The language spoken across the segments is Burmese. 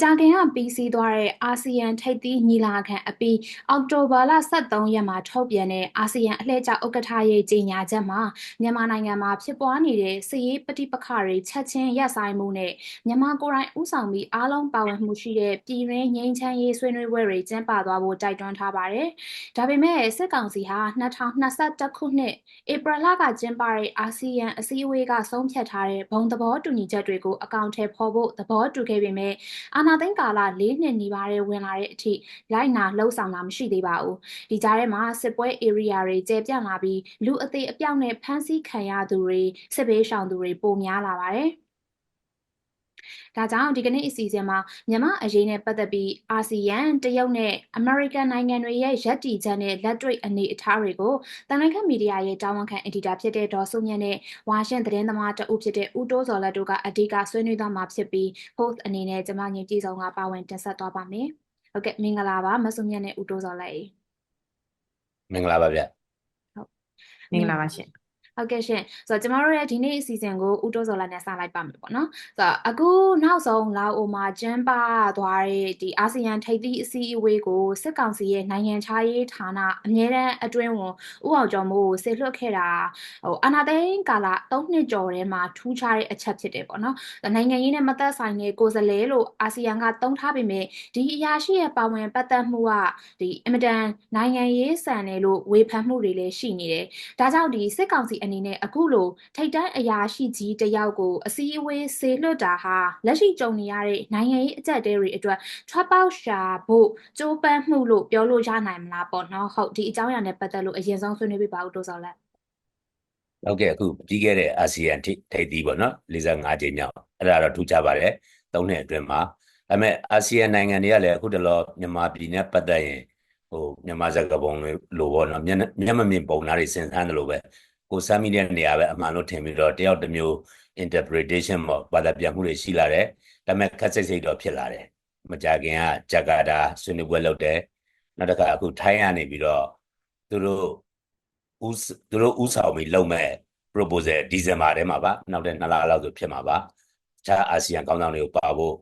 ကြာခင်ကပြီးစီးသွားတဲ့အာဆီယံထိပ်သီးညီလာခံအပြီးအောက်တိုဘာလ23ရက်မှာထုတ်ပြန်တဲ့အာဆီယံအလှည့်ကျဥက္ကဋ္ဌရဲ့ကြေညာချက်မှာမြန်မာနိုင်ငံမှာဖြစ်ပွားနေတဲ့စစ်ရေးပဋိပက္ခတွေချက်ချင်းရပ်ဆိုင်မှုနဲ့မြန်မာကိုယ်တိုင်ဥဆောင်ပြီးအားလုံးပါဝင်မှုရှိတဲ့ပြည်တွင်းငြိမ်းချမ်းရေးဆွေးနွေးပွဲတွေကျင်းပသွားဖို့တိုက်တွန်းထားပါတယ်။ဒါပေမဲ့စစ်ကောင်စီဟာ2021ခုနှစ်ဧပြီလကကျင်းပတဲ့အာဆီယံအစည်းအဝေးကဆုံးဖြတ်ထားတဲ့ဘုံသဘောတူညီချက်တွေကိုအကောင့်ထဲဖော်ဖို့သဘောတူခဲ့ပေမဲ့အာဏာသိမ်းကာလ၄နှစ်နီးပါးတဲ့ဝင်လာတဲ့အထိလိုက်နာလှုပ်ဆောင်တာမရှိသေးပါဘူး။ဒီကြားထဲမှာစစ်ပွဲ area တွေကျယ်ပြန့်လာပြီးလူအသေးအပြောက်နဲ့ဖမ်းဆီးခံရသူတွေစစ်ဘေးရှောင်သူတွေပိုများလာပါတယ်။ ဒါကြောင့်ဒီကနေ့အစီအစဉ်မှာမြန်မာအရေးနဲ့ပတ်သက်ပြီးအာဆီယံတရုတ်နဲ့အမေရိကန်နိုင်ငံတွေရဲ့ရည်တည်ချက်နဲ့လက်တွေ့အနေအထားတွေကိုတန်လိုက်ခတ်မီဒီယာရဲ့တာဝန်ခံအက်ဒီတာဖြစ်တဲ့ဒေါ်စုမြင့်နဲ့ဝါရှင်သတင်းသမားတဦးဖြစ်တဲ့ဦးတိုးစော်လက်တို့ကအဓိကဆွေးနွေးသွားမှာဖြစ်ပြီး host အနေနဲ့ကျမညင်ပြည်ဆောင်ကပါဝင်တင်ဆက်သွားပါမယ်။ဟုတ်ကဲ့မင်္ဂလာပါမဆုမြင့်နဲ့ဦးတိုးစော်လက်ရေမင်္ဂလာပါဗျမင်္ဂလာပါရှင် ဟုတ်ကဲ့ရှင်ဆိုတော့ကျမတို့ရဲ့ဒီနေ့အစီအစဉ်ကိုဦးတိုးစော်လာနဲ့စလိုက်ပါမယ်ပေါ့နော်ဆိုတော့အခုနောက်ဆုံးလာအိုမှာကျင်းပသွားတဲ့ဒီအာဆီယံထိပ်သီးအစည်းအဝေးကိုစစ်ကောင်စီရဲ့နိုင်ငံခြားရေးဌာနအမြဲတမ်းအတွင်းဝန်ဦးအောင်ကျော်မိုးကိုဆေလွှတ်ခဲ့တာဟိုအာနာသိန်းကာလ3နှစ်ကျော်ထဲမှာထူးခြားတဲ့အချက်ဖြစ်တယ်ပေါ့နော်နိုင်ငံရေးနဲ့မသက်ဆိုင်တဲ့ကိုယ်စားလှယ်လို့အာဆီယံကတုံးထားပေမဲ့ဒီအရာရှိရဲ့ပါဝင်ပတ်သက်မှုကဒီအင်မတန်နိုင်ငံရေးဆန်တယ်လို့ဝေဖန်မှုတွေလည်းရှိနေတယ်ဒါကြောင့်ဒီစစ်ကောင်စီအနေနဲ့အခုလိုထိတ်တန်းအရာရှိကြီးတယောက်ကိုအစည်းအဝေးဆေလွတ်တာဟာလက်ရှိကြုံနေရတဲ့နိုင်ငံရေးအကြက်တဲတွေအတွက်ထွက်ပေါက်ရှာဖို့ကြိုးပမ်းမှုလို့ပြောလို့ရနိုင်မလားပေါ့နော်ဟုတ်ဒီအကြောင်းအရာနဲ့ပတ်သက်လို့အရင်ဆုံးဆွေးနွေးပြပါဦးတိုးစောလက်ဟုတ်ကဲ့အခုပြီးခဲ့တဲ့အာဆီယံထိထိပ်သီးပေါ့နော်45ကြိမ်မြောက်အဲ့ဒါတော့ထူးခြားပါတယ်၃နှစ်အတွင်းမှာဒါပေမဲ့အာဆီယံနိုင်ငံတွေကလည်းအခုတလောမြန်မာပြည်နဲ့ပတ်သက်ရင်ဟိုမြန်မာစကားပုံလိုပေါ့နော်မျက်မျက်မမြင်ပုံသားတွေစဉ်းစားတယ်လို့ပဲ ကိုစမ်းမိတဲ့နေရာပဲအမှန်လို့ထင်ပြီးတော့တယောက်တစ်မျိုး interpretation ပေါ့ဘာသာပြန်မှုတွေရှိလာတယ်ဒါပေမဲ့ခက်စိတ်စိတ်တော့ဖြစ်လာတယ်မကြခင်ကဂျကာတာဆွေးနွေးပွဲလုပ်တယ်နောက်တစ်ခါအခုထိုင်းရနေပြီးတော့သူတို့ဦးသူတို့ဦးဆောင်ပြီးလုပ်မဲ့ proposal ဒီဇင်ဘာထဲမှာပါနောက်တဲ့နှစ်လလောက်ဆိုဖြစ်မှာပါခြားအာဆီယံကောင်းဆောင်တွေကိုပါဖို့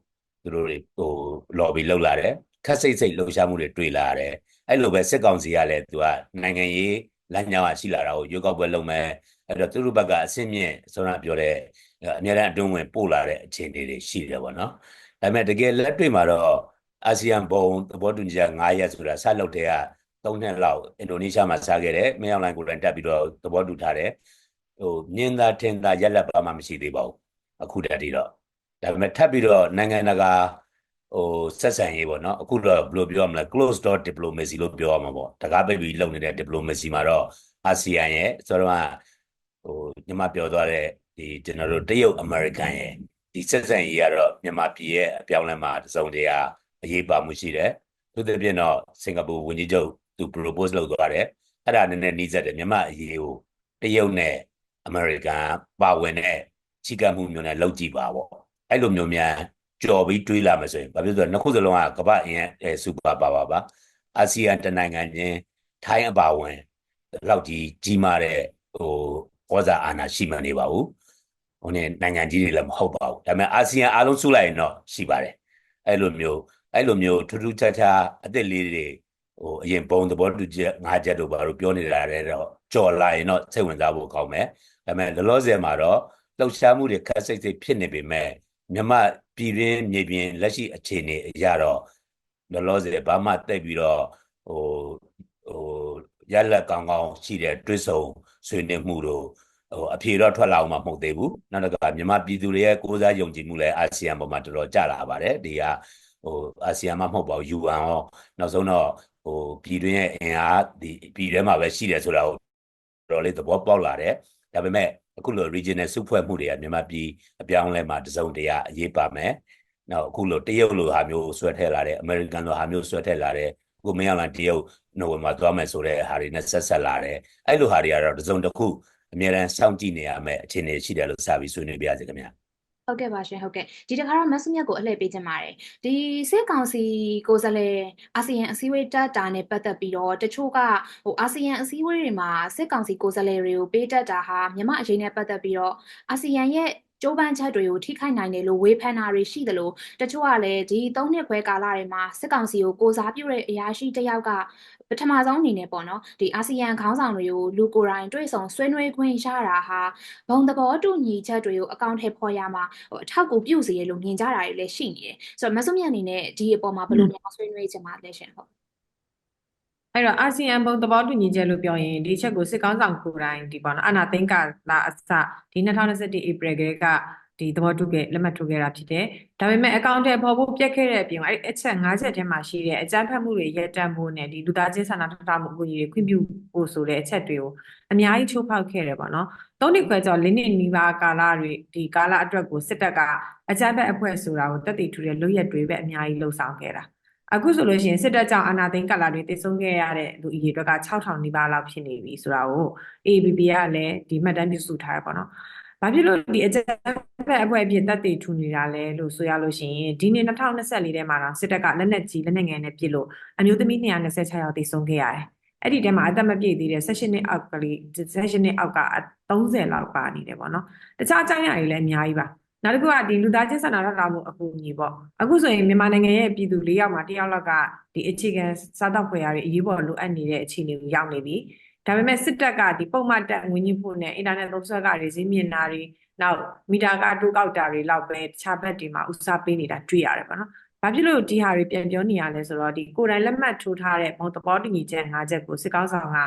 သူတို့တွေဟို lobby လုပ်လာတယ်ခက်စိတ်စိတ်လှုပ်ရှားမှုတွေတွေ့လာရတယ်အဲ့လိုပဲစစ်ကောင်စီကလည်းသူကနိုင်ငံရေး လမ်းကြောင်းရှိလာတာကိုရွေးကောက်ပွဲလုပ်မယ်အဲ့တော့သူတို့ဘက်ကအဆင့်မြင့်ဆိုတော့ပြောတဲ့အများအားအတွင်းဝင်ပို့လာတဲ့အခြေအနေတွေရှိတယ်ပေါ့နော်ဒါပေမဲ့တကယ်လက်တွေ့မှာတော့အာဆီယံဘုံသဘောတူညီချက်9ရက်ဆိုတာဆက်လုပ်တဲ့က3နှစ်လောက်အင်ဒိုနီးရှားမှာစားခဲ့တယ်မင်းအောင်လိုင်ကိုယ်တိုင်တက်ပြီးတော့သဘောတူထားတယ်ဟိုမြင်းသားထင်သားရက်လက်ပါမှမရှိသေးပါဘူးအခုတည်းတည်းတော့ဒါပေမဲ့ထပ်ပြီးတော့နိုင်ငံတကာ ဟိုဆက်ဆံရေးပေါ့နော်အခုတော့ဘယ်လိုပြောရမလဲ close door diplomacy လို့ပြောရမှာပေါ့တကားပိတ်ပြီးလုပ်နေတဲ့ diplomacy မှာတော့အာဆီယံရဲ့ဆိုတော့ဟိုညီမပြောသွားတဲ့ဒီကျွန်တော်တို့တရုတ်အမေရိကန်ရဲ့ဒီဆက်ဆံရေးကတော့မြန်မာပြည်ရဲ့အပြောင်းလဲမှာတစုံတရာအရေးပါမှုရှိတယ်သူသဖြင့်တော့စင်ကာပူဝန်ကြီးချုပ်သူ propose လုပ်သွားတယ်အဲ့ဒါနည်းနည်းနှီးစက်တယ်မြန်မာအရေးကိုတရုတ်နဲ့အမေရိကန်ပါဝင်တဲ့ချိကမှုမျိုးနဲ့လောက်ကြည့်ပါပေါ့အဲ့လိုမျိုးများ ကြော်ပြီးတွေးလာမှဆိုရင်ဘာဖြစ်လို့လဲနှစ်ခုစလုံးကကမ္ဘာအင်အဲစူပါပါပါပါအာဆီယံတနိုင်ငံချင်းထိုင်းအပါဝင်လောက်ကြီးကြီးမားတဲ့ဟိုဩဇာအာဏာရှိမှနေပါဘူးဟိုနေနိုင်ငံကြီးတွေလည်းမဟုတ်ပါဘူးဒါပေမဲ့အာဆီယံအားလုံးစုလိုက်ရင်တော့ရှိပါတယ်အဲ့လိုမျိုးအဲ့လိုမျိုးထူးထူးခြားခြားအသစ်လေးတွေဟိုအရင်ဘုံသဘောတူချက်ငါးချက်တို့ဘာလို့ပြောနေတာလဲတော့ကြော်လာရင်တော့စိတ်ဝင်စားဖို့ကောင်းမယ်ဒါပေမဲ့လောလောဆယ်မှာတော့လှုပ်ရှားမှုတွေခက်စိတ်စိတ်ဖြစ်နေပေမဲ့မြမ ပြည်ရင်းမြေပြင်လက်ရှိအခြေအနေအရတော့လောလောဆယ်ဘာမှတိတ်ပြီးတော့ဟိုဟိုရလက်ကောင်းကောင်းရှိတဲ့တွစ်ဆုံဆွေးနွေးမှုတို့ဟိုအဖြေတော့ထွက်လာအောင်မဟုတ်သေးဘူးနောက်တစ်ခါမြန်မာပြည်သူတွေရဲ့ကိုးစားယုံကြည်မှုလည်းအာဆီယံပေါ်မှာတော်တော်ကျလာပါတယ်ဒီကဟိုအာဆီယံမှမဟုတ်ပါဘူး UN ရောနောက်ဆုံးတော့ဟိုပြည်တွင်းရဲ့အင်အားဒီပြည်ထဲမှာပဲရှိတယ်ဆိုတာကိုတော်လေးသဘောပေါက်လာတယ်ဒါပေမဲ့ အခုလို regional စုဖွဲ့မှုတွေကမြန်မာပြည်အပြောင်းလဲမှာတစုံတရာအရေးပါမယ်။နောက်အခုလိုတရုတ်လိုဟာမျိုးဆွဲထည့်လာတယ်အမေရိကန်လိုဟာမျိုးဆွဲထည့်လာတယ်အခုမင်းအောင်လိုင်တရုတ်နိုဝင်ဘာသွားမယ်ဆိုတဲ့ဟာတွေနဲ့ဆက်ဆက်လာတယ်။အဲ့လိုဟာတွေကတော့တစုံတစ်ခုအများအားစောင့်ကြည့်နေရမယ်အခြေအနေရှိတယ်လို့စပြီးဆွေးနွေးပြရစီခင်ဗျာ။ ဟုတ်ကဲ့ပါရှင်ဟုတ်ကဲ့ဒီတခါတော့မဆုမြတ်ကိုအလှည့်ပေးခြင်းပါတယ်ဒီစစ်ကောင်စီကိုယ်စားလှယ်အာဆီယံအစည်းအဝေးတက်တာနဲ့ပတ်သက်ပြီးတော့တချို့ကဟိုအာဆီယံအစည်းအဝေးတွေမှာစစ်ကောင်စီကိုယ်စားလှယ်တွေကိုပေးတက်တာဟာမြန်မာအရေးနဲ့ပတ်သက်ပြီးတော့အာဆီယံရဲ့ ကြိုးပမ်းချက်တွေကိုထိခိုက်နိုင်တယ်လို့ဝေဖန်တာတွေရှိတယ်လို့တချို့ကလည်းဒီ၃နှစ်ခွဲကာလတွေမှာစစ်ကောင်စီကိုကိုစားပြုတဲ့အရာရှိတစ်ယောက်ကပထမဆုံးအနေနဲ့ပေါ့နော်ဒီအာဆီယံခေါင်းဆောင်တွေကိုလူကိုယ်တိုင်တွေ့ဆုံဆွေးနွေးခွင့်ရတာဟာဘုံသဘောတူညီချက်တွေကိုအကောင့်ထဲပေါ်ရမှာဟိုအထောက်အကူပြုစေရလို့မြင်ကြတာတွေလည်းရှိနေတယ်ဆိုတော့မဆုမြတ်အနေနဲ့ဒီအပေါ်မှာဘယ်လိုများဆွေးနွေးချင်ပါလဲရှင်ဟုတ် အဲ့တော့အာဆီယံဘုံသဘောတူညီချက်လို့ပြောရင်ဒီချက်ကိုစစ်ကောင်းဆောင်ကိုယ်တိုင်ဒီပေါ့နော်အာနာသိန်းကလာအစဒီ2021 April ကကဒီသဘောတူခဲ့လက်မှတ်ထိုးခဲ့တာဖြစ်တယ်။ဒါပေမဲ့အကောင့်ထဲပေါ်ဖို့ပြက်ခဲ့တဲ့အပြင်အဲ့အချက်၅ချက်ထဲမှာရှိတဲ့အကြမ်းဖက်မှုတွေရပ်တန့်ဖို့နဲ့ဒီလူသားချင်းစာနာထောက်ထားမှုအကူအညီတွေခွင့်ပြုဖို့ဆိုတဲ့အချက်တွေကိုအများကြီးချိုးဖောက်ခဲ့တယ်ပေါ့နော်။သုံးနှစ်ခွဲကျော်လေးနှစ်နီးပါးကာလတွေဒီကာလအတွက်ကိုစစ်တပ်ကအကြမ်းဖက်အဖွဲ့ဆိုတာကိုတက်တည်ထူတဲ့လုပ်ရက်တွေပဲအများကြီးလှုံ့ဆော်ခဲ့တာ။ အခုဆိုလို့ရှိရင်စစ်တပ်ကြောင့်အာဏာသိမ်းကာလတွေတည်ဆုံခဲ့ရတဲ့လူအရေအတွက်က6000နီးပါးလောက်ဖြစ်နေပြီဆိုတာကို AABB ကလည်းဒီမှတ်တမ်းပြုစုထားတယ်ပေါ့နော်။ဘာဖြစ်လို့ဒီအကြမ်းဖက်အဖွဲ့အဖြစ်တပ်တည်ထူနေတာလဲလို့ဆိုရလို့ရှိရင်ဒီနှစ်2024ထဲမှာတော့စစ်တပ်ကလက်နက်ကြီးလက်နက်ငယ်နဲ့ပစ်လို့အမျိုးသမီး226ယောက်တည်ဆုံခဲ့ရတယ်။အဲ့ဒီထဲမှာအသက်မပြည့်သေးတဲ့16နှစ်အောက်ကလေး16နှစ်အောက်က30လောက်ပါနေတယ်ပေါ့နော်။တခြားအကြောင်းအရာတွေလည်းအများကြီးပါ။ နောက်တစ်ခုကဒီလူသားချင်းစာနာထောက်ထားမှုအကူအညီပေါ့အခုဆိုရင်မြန်မာနိုင်ငံရဲ့ပြည်သူ၄ယောက်မှာ၁ယောက်လောက်ကဒီအခြေခံစားတောက်ဖွယ်ရာတွေအရေးပေါ်လိုအပ်နေတဲ့အခြေအနေကိုရောက်နေပြီဒါပေမဲ့စစ်တပ်ကဒီပုံမှန်တက်ငွေညှိဖို့နဲ့အင်တာနက်သုံးစွဲကတွေဈေးမြင့်တာတွေနောက်မီတာကအတိုးကောက်တာတွေလောက်ပဲတခြားဘက်တွေမှာဦးစားပေးနေတာတွေ့ရတယ်ပေါ့နော်ဘာဖြစ်လို့ဒီဟာတွေပြန်ပြောနေရလဲဆိုတော့ဒီကိုယ်တိုင်လက်မှတ်ထိုးထားတဲ့ဘုံသဘောတူညီချက်၅ချက်ကိုစစ်ကောင်းဆောင်က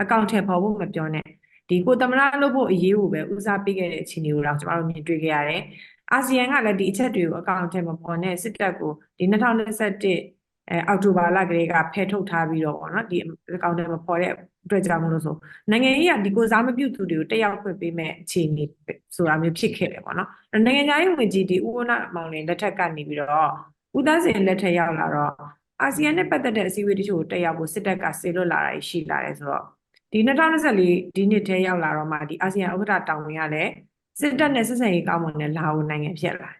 အကောင့်ထဲပေါ်ဖို့မပြောနဲ့ ဒီကိုသမရလုပ်ဖို့အရေးကိုပဲဦးစားပေးခဲ့တဲ့အခြေအနေကိုတော့ကျွန်တော်တို့မြင်တွေ့ခဲ့ရတယ်။အာဆီယံကလည်းဒီအချက်တွေကိုအကောင့်ထဲမှာပေါ်နေစစ်တပ်ကိုဒီ2021အဲအောက်တိုဘာလကလေးကဖယ်ထုတ်ထားပြီးတော့ပေါ့နော်ဒီအကောင့်ထဲမှာပေါ်တဲ့အတွက်ကြောင့်မလို့ဆိုနိုင်ငံရေးကဒီကိုစားမပြုသူတွေကိုတက်ရောက်ခွင့်ပေးမဲ့အခြေအနေဆိုတာမျိုးဖြစ်ခဲ့တယ်ပေါ့နော်။နိုင်ငံခြားရေးဝန်ကြီးဒီဦးဝနမောင်လင်လက်ထက်ကနေပြီးတော့ဦးသားစင်လက်ထက်ရောက်လာတော့အာဆီယံနဲ့ပတ်သက်တဲ့အစည်းအဝေးတချို့ကိုတက်ရောက်ဖို့စစ်တပ်ကဆေလွတ်လာတာရှိလာတယ်ဆိုတော့ ဒီ2024ဒီနှစ်ထဲရောက်လာတော့မှဒီအာဆီယံဥက္ကဋ္ဌတောင်းဝင်ရလဲစစ်တပ်နဲ့ဆက်ဆံရေးကောင်းမွန်တဲ့လာအိုနိုင်ငံဖြစ်လာ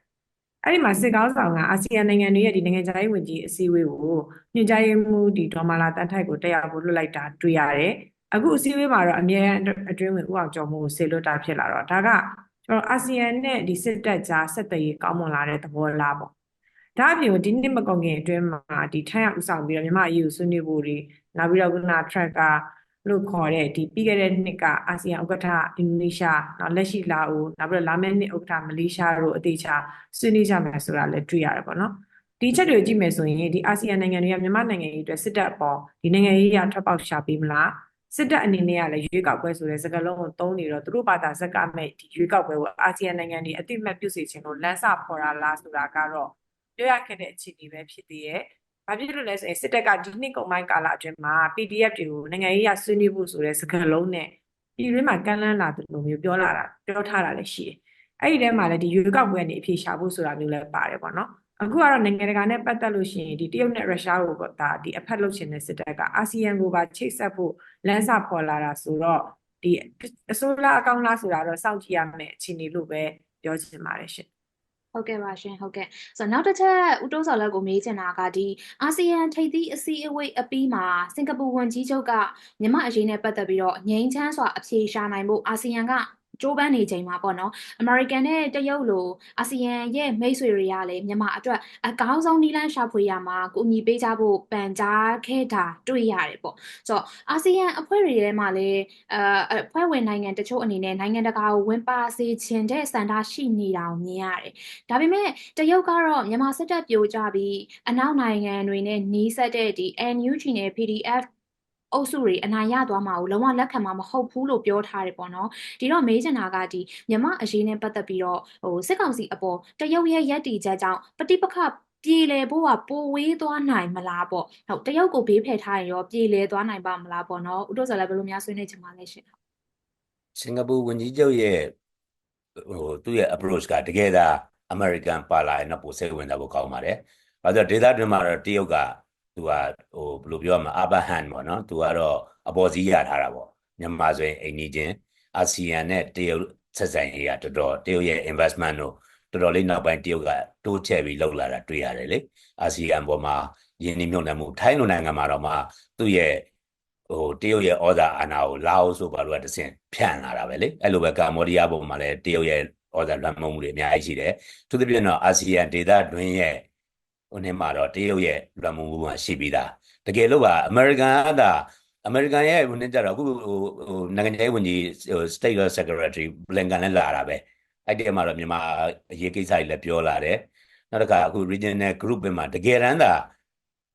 အဲ့ဒီမှာစစ်ကောင်းဆောင်ကအာဆီယံနိုင်ငံတွေရဲ့ဒီနိုင်ငံခြားရေးဝန်ကြီးအစည်းအဝေးကိုညွှန်ကြားရေးမှူးဒီဒေါ်မာလာတန်ထိုက်ကိုတက်ရောက်ဖို့လွှတ်လိုက်တာတွေ့ရတယ်အခုအစည်းအဝေးမှာတော့အမြဲအတွင်းဝင်ဥအောင်ကျော်မှုကိုဆေလွတ်တာဖြစ်လာတော့ဒါကကျွန်တော်အာဆီယံနဲ့ဒီစစ်တပ်ကြားဆက်သွယ်ရေးကောင်းမွန်လာတဲ့သဘောလားပေါ့ဒါအပြင်ဒီနှစ်မကုန်ခင်အတွင်းမှာဒီထိုင်းရဥဆောင်ပြီးတော့မြန်မာအရေးကိုဆွေးနွေးဖို့တွေနောက်ပြီးတော့ခုန track က လို့ခေါ်တဲ့ဒီပြီးခဲ့တဲ့နှစ်ကအာဆီယံဥက္ကဋ္ဌအင်ဒိုနီးရှားနောက်လက်ရှိလာအိုနောက်ပြီးတော့လာမယ့်နှစ်ဥက္ကဋ္ဌမလေးရှားတို့အသေးချာဆွေးနွေးကြမယ်ဆိုတာလည်းတွေ့ရတယ်ပေါ့နော်ဒီချက်တွေကြည့်မယ်ဆိုရင်ဒီအာဆီယံနိုင်ငံတွေကမြန်မာနိုင်ငံရေးအတွက်စစ်တပ်အပေါ်ဒီနိုင်ငံရေးရထွက်ပေါက်ရှာပေးမလားစစ်တပ်အနေနဲ့ကလည်းရွေးကောက်ပွဲဆိုတဲ့စကားလုံးကိုသုံးနေတော့သူတို့ဘာသာဇက်ကမဲ့ဒီရွေးကောက်ပွဲကိုအာဆီယံနိုင်ငံတွေအတိအမှတ်ပြုစေချင်လို့လမ်းစာဖော်တာလားဆိုတာကတော့ပြောရခဲ့တဲ့အခြေအနေပဲဖြစ်သေးရဲ့ ဘာဖြစ်လို့လဲဆိုရင်စစ်တပ်ကဒီနှစ်ကုန်ပိုင်းကာလအတွင်းမှာ PDF တွေကိုနိုင်ငံရေးရဆွေးနွေးဖို့ဆိုတဲ့စကားလုံးနဲ့ပြည်တွင်းမှာကန့်လန့်လာတယ်လို့မျိုးပြောလာတာပြောထားတာလည်းရှိတယ်။အဲ့ဒီထဲမှာလည်းဒီရွေးကောက်ပွဲနေအဖြေရှာဖို့ဆိုတာမျိုးလည်းပါတယ်ပေါ့နော်။အခုကတော့နိုင်ငံတကာနဲ့ပတ်သက်လို့ရှိရင်ဒီတရုတ်နဲ့ရုရှားကိုဒါဒီအဖက်လုပ်ချင်တဲ့စစ်တပ်ကအာဆီယံကိုပါချိတ်ဆက်ဖို့လမ်းစာဖော်လာတာဆိုတော့ဒီအစိုးရအကောင့်လားဆိုတာတော့စောင့်ကြည့်ရမယ်အခြေအနေလို့ပဲပြောချင်ပါတယ်ရှင်။ ဟုတ်ကဲ့ပါရှင်ဟုတ်ကဲ့ဆိုတော့နောက်တစ်ချက်ဦးတိုးစော်လက်ကိုမေးချင်တာကဒီအာဆီယံထိပ်သီးအစည်းအဝေးအပြီးမှာစင်ကာပူဝန်ကြီးချုပ်ကမြန်မာအရေးနဲ့ပတ်သက်ပြီးတော့ငြိမ်းချမ်းစွာအဖြေရှာနိုင်ဖို့အာဆီယံက ကြိုးပမ်းနေချိန်မှာပေါ့နော်အမေရိကန်နဲ့တရုတ်လိုအာဆီယံရဲ့မိတ်ဆွေတွေကလည်းမြန်မာအတွက်အကောင်းဆုံးနည်းလမ်းရှာဖွေရမှာကိုညီပေးကြဖို့ပန်ကြားခဲ့တာတွေ့ရတယ်ပေါ့ဆိုတော့အာဆီယံအဖွဲ့တွေထဲမှာလည်းအဲအဖွဲ့ဝင်နိုင်ငံတချို့အနေနဲ့နိုင်ငံတကာကိုဝင်ပါစေချင်တဲ့စံတာရှိနေတာကိုမြင်ရတယ်ဒါပေမဲ့တရုတ်ကတော့မြန်မာစစ်တပ်ပြိုကျပြီးအနောက်နိုင်ငံတွေနဲ့နှီးစပ်တဲ့ဒီ NUG နဲ့ PDF အုပ်စုတွေအနိုင်ရသွားမှာကိုလုံးဝလက်ခံမှာမဟုတ်ဘူးလို့ပြောထားတယ်ပေါ့နော်ဒီတော့မေးချင်တာကဒီမြန်မာအရေးနဲ့ပတ်သက်ပြီးတော့ဟိုစစ်ကောင်စီအပေါ်တရုတ်ရဲ့ရက်တီချက်ကြောင့်ပဋိပက္ခပြေလည်ဖို့ကပိုဝေးသွားနိုင်မလားပေါ့ဟုတ်တရုတ်ကိုဘေးဖယ်ထားရင်ရောပြေလည်သွားနိုင်ပါမလားပေါ့နော်ဥဒ္ဒဆာလည်းဘယ်လိုများဆွေးနွေးချင်ပါလဲရှင်စင်ကာပူဝန်ကြီးချုပ်ရဲ့ဟိုသူ့ရဲ့ approach ကတကယ်ဒါ American ပါလာရင်တော့ပိုစိတ်ဝင်စားဖို့ကောင်းပါတယ်။ဘာလို့ဒေသတွင်းမှာတော့တရုတ်က သူကဟိုဘယ်လိုပြောရမလဲ upper hand ပေါ့နော်။သူကတော့အပေါ်စီးရထားတာပေါ့။မြန်မာဆိုရင်အိမ်နီးချင်းအာဆီယံနဲ့တရုတ်ဆက်ဆံရေးကတော်တော်တရုတ်ရဲ့ investment တို့တော်တော်လေးနောက်ပိုင်းတရုတ်ကတိုးချဲ့ပြီးလှုပ်လာတာတွေ့ရတယ်လေ။အာဆီယံပေါ်မှာယင်းနှိမ့်နှံမှုထိုင်းလိုနိုင်ငံမှာတော့မှသူ့ရဲ့ဟိုတရုတ်ရဲ့ဩဇာအာဏာကိုလာအိုဆိုဘာလို့ကတဆင့်ဖြန့်လာတာပဲလေအဲ့လိုပဲကမ္ဘောဒီးယားပုံမှာလည်းတရုတ်ရဲ့ဩဇာလွှမ်းမိုးမှုတွေအများကြီးရှိတယ်သူသဖြင့်တော့အာဆီယံဒေသတွင်းရဲ့ ဟိုနေ့မှာတော့တရုတ်ရဲ့လွှမ်းမိုးမှုကရှိပြီးသားတကယ်လို့ကအမေရိကန်ကဒါအမေရိကန်ရဲ့ဝန်ကြီးကြတော့အခုဟိုဟိုနိုင်ငံခြားရေးဝန်ကြီးဟို State Secretary Blinken လည်းလာတာပဲအဲ့ဒီမှာတော့မြန်မာအရေးကိစ္စတွေလည်းပြောလာတယ်နောက်တစ်ခါအခု regional group မှာတကယ်တမ်းသာ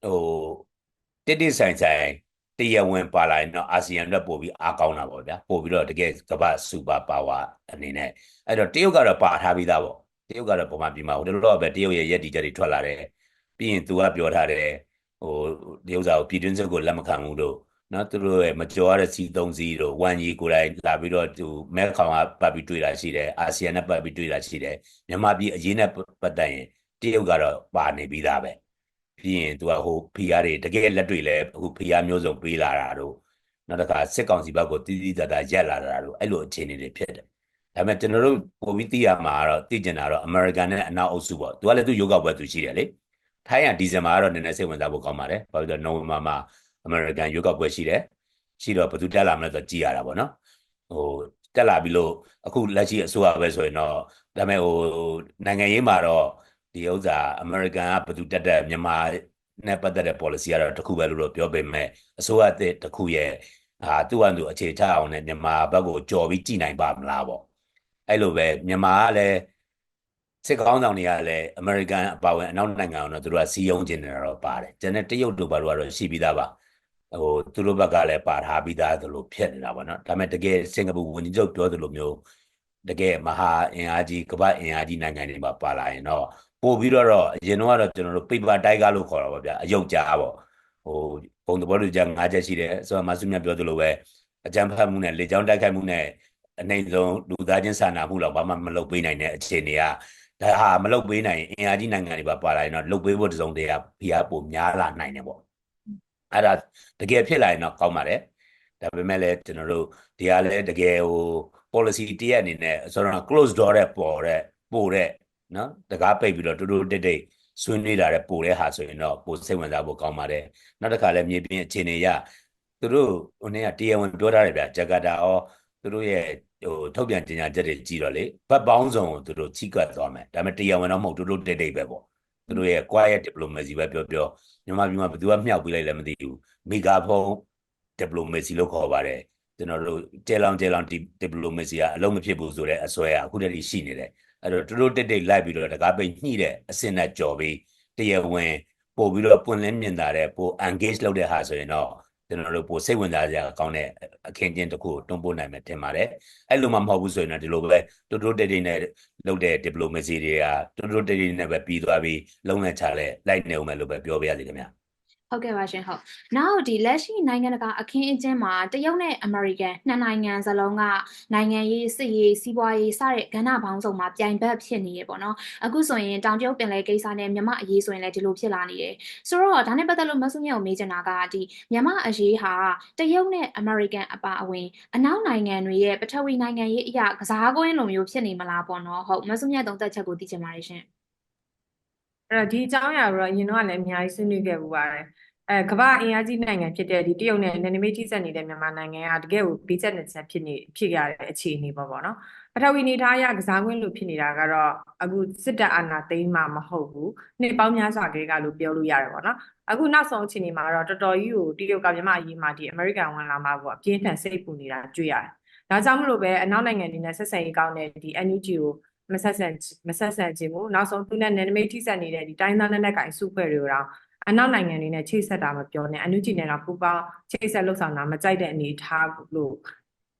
ဟိုတိတိဆိုင်ဆိုင်တရားဝင်ပါလာရင်တော့အာဆီယံအတွက်ပို့ပြီးအားကောင်းတာပေါ့ဗျာပို့ပြီးတော့တကယ်ကမ္ဘာစူပါပါဝါအနေနဲ့အဲ့တော့တရုတ်ကတော့ပါထားပြီးသားပေါ့တရုတ်ကတော့ပုံမှန်ပြည်မှာဟိုတော့ပဲတရုတ်ရဲ့ရည်တည်ချက်တွေထွက်လာတယ် ပြီးရင်သူကပြောထားတယ်ဟိုတရုတ်စာကိုပြည်တွင်းစစ်ကိုလက်မခံဘူးလို့နော်သူတို့ရဲ့မကြောရတဲ့စီ3စီတို့ဝမ်ကြီးကိုယ်တိုင်လာပြီးတော့သူမဲခေါင်ကပတ်ပြီးတွေ့တာရှိတယ်အာဆီယံနဲ့ပတ်ပြီးတွေ့တာရှိတယ်မြန်မာပြည်အရေးနဲ့ပတ်သက်ရင်တရုတ်ကတော့ပါနေပြီးသားပဲပြီးရင်သူကဟိုဖီယာတွေတကယ်လက်တွေလည်းအခုဖီယာမျိုးစုံပေးလာတာတို့နောက်တစ်ခါစစ်ကောင်စီဘက်ကိုတီးတီးတတရက်လာတာတို့အဲ့လိုအခြေအနေတွေဖြစ်တယ်ဒါပေမဲ့ကျွန်တော်တို့ပိုပြီးသိရမှာကတော့သိကျင်တာတော့အမေရိကန်နဲ့အနောက်အုပ်စုပေါ့သူကလည်းသူယောဂဘွယ်သူရှိတယ်လေ ထိုင်းကဒီဇင်ဘာကတော့နည်းနည်းစိတ်ဝင်စားဖို့ကောင်းပါတယ်ဘာလို့လဲနိုဝင်ဘာမှာအမေရိကန်ရွေးကောက်ပွဲရှိတယ်ရှိတော့ဘယ်သူတက်လာမလဲဆိုတော့ကြည်ရတာပေါ့နော်ဟိုတက်လာပြီလို့အခုလက်ရှိအစိုးရပဲဆိုရင်တော့ဒါပေမဲ့ဟိုနိုင်ငံရေးမှာတော့ဒီဥစ္စာအမေရိကန်ကဘယ်သူတက်တက်မြန်မာနဲ့ပတ်သက်တဲ့ policy ကတော့တစ်ခုပဲလို့တော့ပြောပေမဲ့အစိုးရအသစ်တစ်ခုရဲ့ဟာသူ့အန်သူအခြေချအောင်နဲ့မြန်မာဘက်ကိုကြော်ပြီးကြည်နိုင်ပါမလားပေါ့အဲ့လိုပဲမြန်မာကလည်း စစ်ကောင်းဆောင်တွေကလည်းအမေရိကန်အပါအဝင်အနောက်နိုင်ငံအောင်တော့သူတို့ကစီယုံကျင်နေတာတော့ပါတယ်ကျန်တဲ့တရုတ်တို့ဘာလို့ကတော့ရှိပြီးသားပါဟိုသူတို့ဘက်ကလည်းပါထားပြီးသားသလိုဖြစ်နေတာပေါ့နော်ဒါပေမဲ့တကယ်စင်ကာပူဝန်ကြီးချုပ်ပြောသလိုမျိုးတကယ်မဟာအင်အားကြီးကမ္ဘာအင်အားကြီးနိုင်ငံတွေမှာပါလာရင်တော့ပို့ပြီးတော့အရင်တော့ကတော့ကျွန်တော်တို့ paper tiger လို့ခေါ်တာပါဗျာအယုတ်ကြားပေါ့ဟိုပုံသဘောတူကြ၅ချက်ရှိတယ်ဆိုတော့မဆုမြတ်ပြောသလိုပဲအကြံဖတ်မှုနဲ့လေကြောင်းတိုက်ခိုက်မှုနဲ့အနေဆုံးလူသားချင်းစာနာမှုတော့ဘာမှမလုပ်ပေးနိုင်တဲ့အခြေအနေက ဒါဟာမလုပ်ပေးနိုင်အင်အားကြီးနိုင်ငံတွေပါပါလာရင်တော့လုပ်ပေးဖို့တစုံတရာဖိအားပိုများလာနိုင်တယ်ပေါ့အဲ့ဒါတကယ်ဖြစ်လာရင်တော့ကောင်းပါတယ်ဒါပေမဲ့လည်းကျွန်တော်တို့ဒီကလည်းတကယ်ဟို policy တရက်အနေနဲ့ဆိုတော့ close door တဲ့ပေါ်တဲ့ပို့တဲ့နော်တကားပိတ်ပြီးတော့တူတူတိတ်တိတ်ဆွေးနွေးတာတဲ့ပို့တဲ့ဟာဆိုရင်တော့ပိုစိတ်ဝင်စားဖို့ကောင်းပါတယ်နောက်တစ်ခါလည်းမြေပြင်အခြေအနေရသူတို့ဟိုနေ့ကတရားဝင်ပြောထားတယ်ဗျာဂျကာတာရောသူတို့ရဲ့ ဟိုထုတ်ပြန်ကြေညာချက်တွေကြည့်တော့လေဘတ်ပေါင်းစုံကိုသူတို့ချိကတ်သွားမယ်ဒါပေမဲ့တရားဝင်တော့မဟုတ်သူတို့တိတ်တိတ်ပဲပေါ့သူတို့ရဲ့ quiet diplomacy ပဲပြောပြောမြန်မာပြည်မှာဘယ်သူကမြောက်ပြီးလိုက်လဲမသိဘူးမီဂါဖုန်း diplomacy လို့ခေါ်ပါတယ်ကျွန်တော်တို့တဲလောင်တဲလောင် diplomacy ကအလုံးမဖြစ်ဘူးဆိုတဲ့အစွဲကအခုတည်းရှိနေတယ်အဲ့တော့သူတို့တိတ်တိတ်လိုက်ပြီးတော့တကားပိတ်ညှိတဲ့အစင်နဲ့ကြော်ပြီးတရားဝင်ပို့ပြီးတော့ပွင့်လင်းမြင်သာတဲ့ပို့ engage လုပ်တဲ့ဟာဆိုရင်တော့ ကျွန်တော်တို့ပိုစိတ်ဝင်စားစရာကောင်းတဲ့အခင်းကျင်းတစ်ခုတွန်းပို့နိုင်မယ်ထင်ပါတယ်အဲ့လိုမှမဟုတ်ဘူးဆိုရင်တော့ဒီလိုပဲတူတူတိတ်တိတ်နဲ့လုပ်တဲ့ diplomacy တွေကတူတူတိတ်တိတ်နဲ့ပဲပြီးသွားပြီးလုံးဝချလဲလိုက်နေအောင်မယ်လို့ပဲပြောပြရစီခင်ဗျာ ဟုတ်ကဲ့ပါရှင်ဟုတ်။နောက်ဒီလက်ရှိနိုင်ငံတကာအခင်းအကျင်းမှာတရုတ်နဲ့အမေရိကန်နှစ်နိုင်ငံစလုံးကနိုင်ငံရေးစစ်ရေးစီးပွားရေးစတဲ့ကဏ္ဍပေါင်းစုံမှာပြိုင်ဘက်ဖြစ်နေရပေါ့နော်။အခုဆိုရင်တောင်တရုတ်ပင်လယ်ကိစ္စနဲ့မြန်မာအရေးဆိုရင်လည်းဒီလိုဖြစ်လာနေတယ်။ဆိုတော့ဒါနဲ့ပတ်သက်လို့မဆုမြတ်ကိုမေးချင်တာကဒီမြန်မာအရေးဟာတရုတ်နဲ့အမေရိကန်အပါအဝင်အနောက်နိုင်ငံတွေရဲ့ပထဝီနိုင်ငံရေးအရာကစားကွင်းလိုမျိုးဖြစ်နေမလားပေါ့နော်။ဟုတ်မဆုမြတ်သုံးသက်ချက်ကိုသိချင်ပါတယ်ရှင်။ အဲ့တော့ဒီအကြောင်းအရာတော့အရင်တော့လည်းအများကြီးဆွေးနွေးခဲ့ပူပါတယ်အဲကမ္ဘာအင်အားကြီးနိုင်ငံဖြစ်တဲ့ဒီတရုတ်နဲ့နယ်နိမိတ်ထိစပ်နေတဲ့မြန်မာနိုင်ငံကတကယ်ကိုဘေးချက်နှစ်ချက်ဖြစ်နေဖြစ်ရတဲ့အခြေအနေပေါ့ပေါ့နော်ပထဝီနေသားရကစားကွင်းလို့ဖြစ်နေတာကတော့အခုစစ်တပ်အာဏာသိမ်းမှမဟုတ်ဘူးနှစ်ပေါင်းများစွာကလေးကလို့ပြောလို့ရတယ်ပေါ့နော်အခုနောက်ဆုံးအခြေအနေမှာတော့တော်တော်ကြီးကိုတရုတ်ကမြန်မာအရေးမှာဒီအမေရိကန်ဝင်လာမှာကိုအပြင်းထန်စိတ်ပူနေတာတွေ့ရတယ်ဒါကြောင့်မလို့ပဲအနောက်နိုင်ငံတွေနဲ့ဆက်ဆံရေးကောင်းတဲ့ဒီ NUG ကို မဆက်ဆံမဆက်ဆံခြင်းဘူးနောက်ဆုံးသူနဲ့နယ်နိမိတ်ထိစပ်နေတဲ့ဒီတိုင်းသားလက်နက်ကိုင်စုဖွဲ့တွေကိုတော့အနောက်နိုင်ငံတွေနဲ့ချိတ်ဆက်တာမပြောနဲ့အနုကြည်နဲ့တော့ပူပေါင်းချိတ်ဆက်လှုပ်ဆောင်တာမကြိုက်တဲ့အနေအထားလို့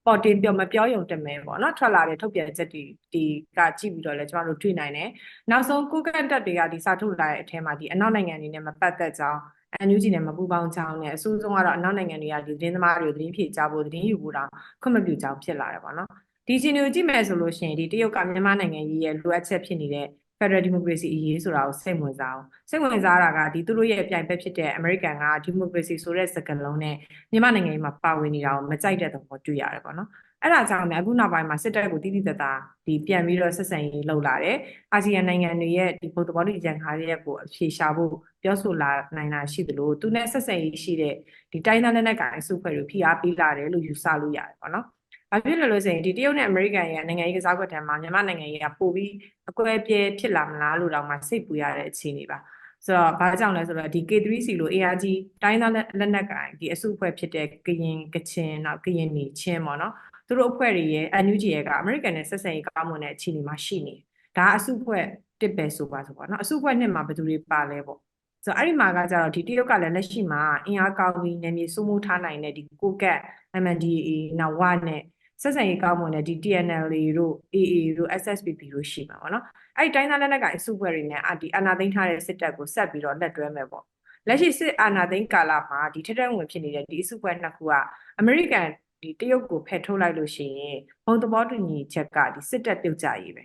ပေါ်တင်ပြောမပြောယုံတမဲပေါ့နော်ထွက်လာတဲ့ထုတ်ပြန်ချက်တွေဒီကကြည့်ပြီးတော့လည်းကျမတို့တွေ့နိုင်တယ်နောက်ဆုံးကုကန်တက်တွေကဒီစာထုတ်လာတဲ့အထဲမှာဒီအနောက်နိုင်ငံတွေနဲ့မပတ်သက်ကြောင်းအန်ယူဂျီနဲ့မပူပေါင်းကြောင်းနဲ့အစိုးဆုံးကတော့အနောက်နိုင်ငံတွေကဒီသတင်းသမားတွေကိုသတင်းဖြေကြဖို့သတင်းယူဖို့တော့ခွင့်မပြုကြောင်းဖြစ်လာတယ်ပေါ့နော် ဒီချင်းကိုကြည့်မယ်ဆိုလို့ရှိရင်ဒီတရုတ်ကမြန်မာနိုင်ငံကြီးရဲ့လိုအပ်ချက်ဖြစ်နေတဲ့ Federal Democracy အရေးဆိုတာကိုစိတ်ဝင်စားအောင်စိတ်ဝင်စားတာကဒီသူတို့ရဲ့ပြိုင်ဘက်ဖြစ်တဲ့ American က Democracy ဆိုတဲ့စကားလုံးနဲ့မြန်မာနိုင်ငံမှာပါဝင်နေတာကိုမကြိုက်တဲ့သဘောတွေ့ရတယ်ပေါ့နော်အဲ့ဒါကြောင့်လည်းအခုနောက်ပိုင်းမှာစစ်တပ်ကိုတိတိတတ်တာဒီပြန်ပြီးတော့ဆက်ဆံရေးလုပ်လာတယ်အာဆီယံနိုင်ငံတွေရဲ့ဒီဘုတ်တော်တူကြံခါရဲ့ကိုအဖြေရှာဖို့ပြောဆိုလာနိုင်တာရှိသလိုသူနဲ့ဆက်ဆံရေးရှိတဲ့ဒီတိုင်းသားလက်နက်ကိုင်စုဖွဲ့တွေဖိအားပေးလာတယ်လို့ယူဆလို့ရတယ်ပေါ့နော် ဘာဖြစ်လို့လဲဆိုရင်ဒီတရုတ်နဲ့အမေရိကန်ရဲ့နိုင်ငံရေးကစားကွက်တန်းမှာမြန်မာနိုင်ငံရေးကပိုပြီးအကွဲအပြဲဖြစ်လာမလားလို့တော့မှစိတ်ပူရတဲ့အခြေအနေပါဆိုတော့ဘာကြောင့်လဲဆိုတော့ဒီ K3C လို့ ARG တိုင်းသားလက်လက်နက်ကိုင်ဒီအစုအဖွဲ့ဖြစ်တဲ့ကရင်ကချင်နောက်ကရင်နေချင်းပေါ့နော်သူတို့အဖွဲ့တွေရဲ့ NUG ရဲ့ကအမေရိကန်နဲ့ဆက်ဆံရေးကောင်းမွန်တဲ့အခြေအနေမှာရှိနေဒါအစုအဖွဲ့တစ်ပဲဆိုပါဆိုပေါ့နော်အစုအဖွဲ့နှစ်မှာဘယ်သူတွေပါလဲပေါ့ဆိုတော့အဲ့ဒီမှာကကြတော့ဒီတရုတ်ကလည်းလက်ရှိမှာအင်အားကောင်းပြီးနယ်မြေစိုးမိုးထားနိုင်တဲ့ဒီကိုကတ် MNDAA နောက်ဝနဲ့ ဆက်ဆံရေးကောင်းမွန်တဲ့ဒီ TNLA တို့ AA တို့ SSPP တို့ရှိမှာပေါ့နော်အဲ့ဒီတိုင်းသားလက်နက်ကိုင်အစုအဖွဲ့တွေနဲ့အဒီအာဏာသိမ်းထားတဲ့စစ်တပ်ကိုဆက်ပြီးတော့လက်တွဲမယ်ပေါ့လက်ရှိစစ်အာဏာသိမ်းကာလမှာဒီထက်တဲ့ဝင်ဖြစ်နေတဲ့ဒီအစုအဖွဲ့နှစ်ခုကအမေရိကန်ဒီတရုတ်ကိုဖယ်ထုတ်လိုက်လို့ရှိရင်ဘုံသဘောတူညီချက်ကဒီစစ်တပ်ပြုတ်ကြရေးပဲ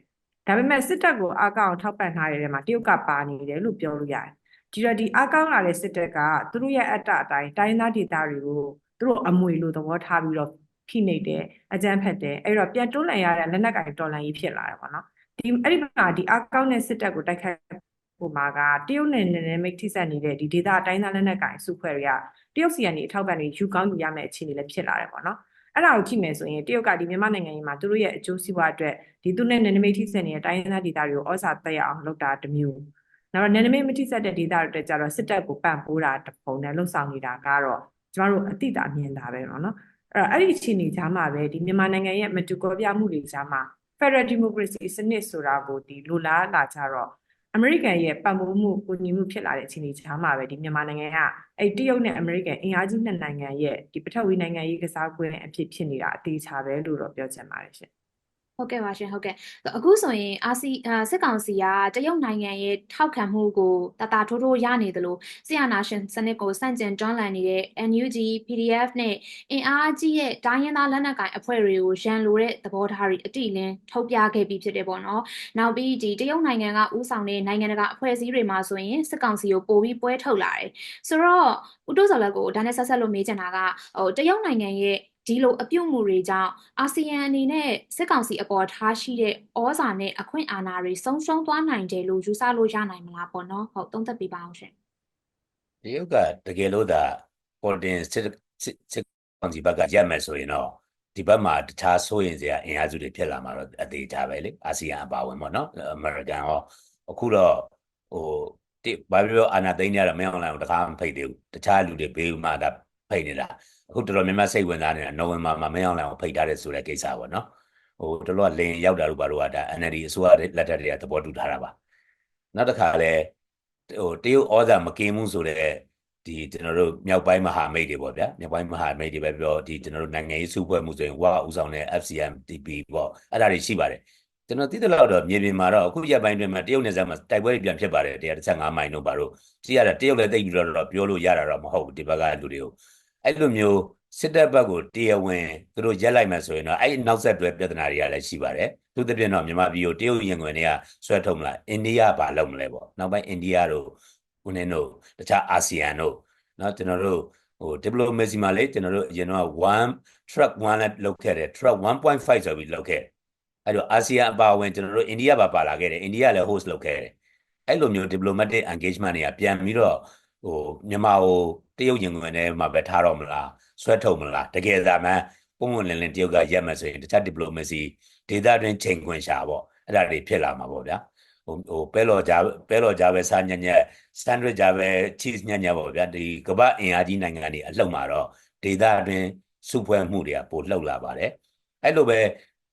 ဒါပေမဲ့စစ်တပ်ကိုအားကောင်းအောင်ထောက်ပံ့ထားတဲ့နေရာမှာတရုတ်ကပါနေတယ်လို့ပြောလို့ရတယ်ဒီတော့ဒီအားကောင်းလာတဲ့စစ်တပ်ကသူတို့ရဲ့အတ္တအတိုင်းတိုင်းသားဒေသတွေကိုသူတို့အမွေလို့သဘောထားပြီးတော့ ဖိနှိပ်တယ်အကြမ်းဖက်တယ်အဲ့တော့ပြန်တွန်းလှန်ရတဲ့လက်နက်ကင်တော်လှန်ရေးဖြစ်လာတယ်ပေါ့နော်ဒီအဲ့ဒီမှာဒီအားကောင်းတဲ့စစ်တပ်ကိုတိုက်ခိုက်ပုံမှာကတရုတ်နယ်နယ်မိတ်ထိစပ်နေတဲ့ဒီဒေသအတိုင်းသားလက်နက်ကင်စုဖွဲ့တွေကတရုတ်စီကနေအထောက်ပံ့တွေယူကောင်းယူရမယ့်အခြေအနေလည်းဖြစ်လာတယ်ပေါ့နော်အဲ့ဒါကိုကြည့်မယ်ဆိုရင်တရုတ်ကဒီမြန်မာနိုင်ငံကြီးမှာသူတို့ရဲ့အကျိုးစီးပွားအတွက်ဒီသူနဲ့နယ်နိမိတ်ထိစပ်နေတဲ့တိုင်းသားဒေသတွေကိုဩဇာတက်ရအောင်လုပ်တာတစ်မျိုးနောက်တော့နယ်နိမိတ်မထိစပ်တဲ့ဒေသတွေအတွက်ကြတော့စစ်တပ်ကိုပံ့ပိုးတာတစ်ပုံနဲ့လှုပ်ဆောင်နေတာကတော့ကျမတို့အတိအတာမြင်တာပဲเนาะ အဲ့တော့အဲ့ဒီအခြေအနေကြားမှာပဲဒီမြန်မာနိုင်ငံရဲ့မတူကွဲပြားမှုတွေကြားမှာ Federal Democracy စနစ်ဆိုတာကိုဒီလိုလားလာကြတော့အမေရိကန်ရဲ့ပံ့ပိုးမှုကိုညီမှုဖြစ်လာတဲ့အခြေအနေကြားမှာပဲဒီမြန်မာနိုင်ငံကအဲ့တရုတ်နဲ့အမေရိကန်အင်အားကြီးနှစ်နိုင်ငံရဲ့ဒီပထဝီနိုင်ငံရေးကစားကွင်းအဖြစ်ဖြစ်နေတာအသေးချာပဲလို့တော့ပြောချင်ပါတယ်ရှင် ဟုတ်ကဲ့ပါရှင်ဟုတ်ကဲ့အခုဆိုရင်အာဆီအာစစ်ကောင်စီကတရုတ်နိုင်ငံရဲ့ထောက်ခံမှုကိုတတာထိုးထိုးရနေသလိုဆီယနာရှင်စနစ်ကိုစန့်ကျင်တွန်းလှန်နေတဲ့ NUG PDF နဲ့အင်အားကြီးရဲ့တိုင်းရင်းသားလက်နက်ကိုင်အဖွဲ့တွေကိုရန်လိုတဲ့သဘောထားတွေအတိအလင်းထုတ်ပြခဲ့ပြီးဖြစ်တယ်ပေါ့နော်။နောက်ပြီးဒီတရုတ်နိုင်ငံကဥဆောင်တဲ့နိုင်ငံတကာအဖွဲ့အစည်းတွေမှာဆိုရင်စစ်ကောင်စီကိုပိုပြီးပွဲထုတ်လာတယ်။ဆိုတော့ဦးတိုးစော်လက်ကိုဒါနဲ့ဆက်ဆက်လို့မေးချင်တာကဟိုတရုတ်နိုင်ငံရဲ့ ဒီလိုအပြုတ်မှုတွေကြောင့်အာဆီယံအနေနဲ့စစ်ကောင်စီအပေါ်ထားရှိတဲ့ဩဇာနဲ့အခွင့်အာဏာတွေဆုံးရှုံးသွားနိုင်တယ်လို့ယူဆလို့ရနိုင်မလားပေါ့နော်ဟုတ်သုံးသပ်ပေးပါအောင်ရှင်တရုတ်ကတကယ်လို့သာပေါ်တင်စစ်စစ်စစ်ကောင်စီဘက်ကရက်မယ်ဆိုရင်တော့ဒီဘက်မှာတခြားစိုးရင်စရာအင်အားစုတွေဖြစ်လာမှာတော့အသေးချာပဲလေအာဆီယံအပါဝင်ပေါ့နော်အမေရိကန်ရောအခုတော့ဟိုတိဘာပြောအာနာသိန်းရတော့မင်းအွန်လိုင်းကိုတခါမဖိတ်သေးဘူးတခြားလူတွေဘေးမှာဒါဖိတ်နေတာ အခုတော်တော်များများစိတ်ဝင်စားနေတာနိုဝင်ဘာမှာမင်းအွန်လိုင်းကိုဖိတ်ထားတဲ့ဆိုတဲ့ကိစ္စပေါ့နော်ဟိုတော်တော်ကလင်ရောက်တာလို့ဘာလို့ကဒါ NLD အစိုးရလက်ထက်တွေကသဘောတူထားတာပါနောက်တစ်ခါလဲဟိုတရုတ်ဩဇာမကင်းဘူးဆိုတဲ့ဒီကျွန်တော်တို့မြောက်ပိုင်းမဟာမိတ်တွေပေါ့ဗျာမြောက်ပိုင်းမဟာမိတ်တွေပဲပြောဒီကျွန်တော်တို့နိုင်ငံရေးစုဖွဲ့မှုဆိုရင်ဝါဥဆောင်တဲ့ FCMTP ပေါ့အဲ့ဒါတွေရှိပါတယ်ကျွန်တော်သိတဲ့လောက်တော့မြေပြင်မှာတော့အခုရက်ပိုင်းတွင်မှာတရုတ်နယ်စပ်မှာတိုက်ပွဲတွေပြန်ဖြစ်ပါတယ်115မိုင်တို့ဘာလို့ကြည့်ရတာတရုတ်လည်းတိတ်ပြီးတော့ပြောလို့ရတာတော့မဟုတ်ဘူးဒီဘက်ကလူတွေကို အဲ့လိုမျိုးစစ်တပ်ဘက်ကိုတရားဝင်သူတို့ရက်လိုက်မှဆိုရင်တော့အဲ့နောက်ဆက်တွဲပြဿနာတွေကလည်းရှိပါတယ်သူသဖြင့်တော့မြန်မာပြည်ကိုတရုတ်ရင်ခွင်တွေကဆွဲထုတ်မလားအိန္ဒိယဘာလုပ်မလဲပေါ့နောက်ပိုင်းအိန္ဒိယတို့ဦးနေတို့တခြားအာဆီယံတို့เนาะကျွန်တော်တို့ဟို diplomacy မှာလေကျွန်တော်တို့အရင်တော့1 truck 1နဲ့လုပ်ခဲ့တယ် truck 1.5ဆိုပြီးလုပ်ခဲ့အဲ့တော့အာဆီယံအပါအဝင်ကျွန်တော်တို့အိန္ဒိယပါပါလာခဲ့တယ်အိန္ဒိယလည်း host လုပ်ခဲ့တယ်အဲ့လိုမျိုး diplomatic engagement တွေကပြန်ပြီးတော့ဟိုမြန်မာကို တရုတ်ရင်ခွင်ထဲမှာပဲထားတော့မလားဆွဲထုတ်မလားတကယ်သာမှပုံမှန်လင်းလင်းတရုတ်ကရက်မယ်ဆိုရင်တခြား diplomacy ဒေသတွင်းချိန်ခွင်ရှာပေါ့အဲ့ဒါတွေဖြစ်လာမှာပေါ့ဗျာဟိုဟိုပဲလော်ကြပဲလော်ကြပဲစားညက်ညက် standard ကြပဲ cheese ညက်ညက်ပေါ့ဗျာဒီကမ္ဘာအင်အားကြီးနိုင်ငံတွေအလှုပ်မှာတော့ဒေသတွင်းစုဖွဲ့မှုတွေကပိုလှုပ်လာပါတယ်အဲ့လိုပဲ